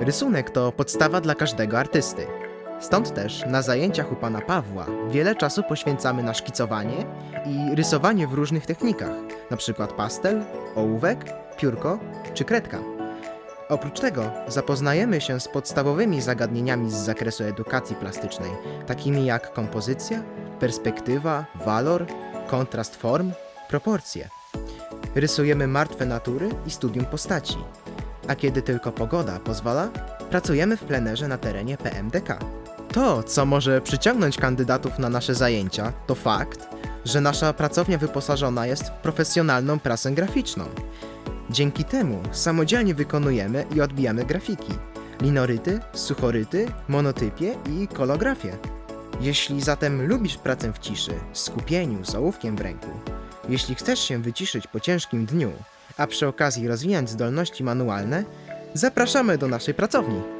Rysunek to podstawa dla każdego artysty. Stąd też na zajęciach u pana Pawła wiele czasu poświęcamy na szkicowanie i rysowanie w różnych technikach, np. pastel, ołówek, piórko czy kredka. Oprócz tego zapoznajemy się z podstawowymi zagadnieniami z zakresu edukacji plastycznej, takimi jak kompozycja, perspektywa, walor, kontrast form, proporcje. Rysujemy martwe natury i studium postaci. A kiedy tylko pogoda pozwala, pracujemy w plenerze na terenie PMDK. To, co może przyciągnąć kandydatów na nasze zajęcia, to fakt, że nasza pracownia wyposażona jest w profesjonalną prasę graficzną. Dzięki temu samodzielnie wykonujemy i odbijamy grafiki, linoryty, suchoryty, monotypie i kolografię. Jeśli zatem lubisz pracę w ciszy, skupieniu, z ołówkiem w ręku, jeśli chcesz się wyciszyć po ciężkim dniu, a przy okazji rozwijać zdolności manualne, zapraszamy do naszej pracowni.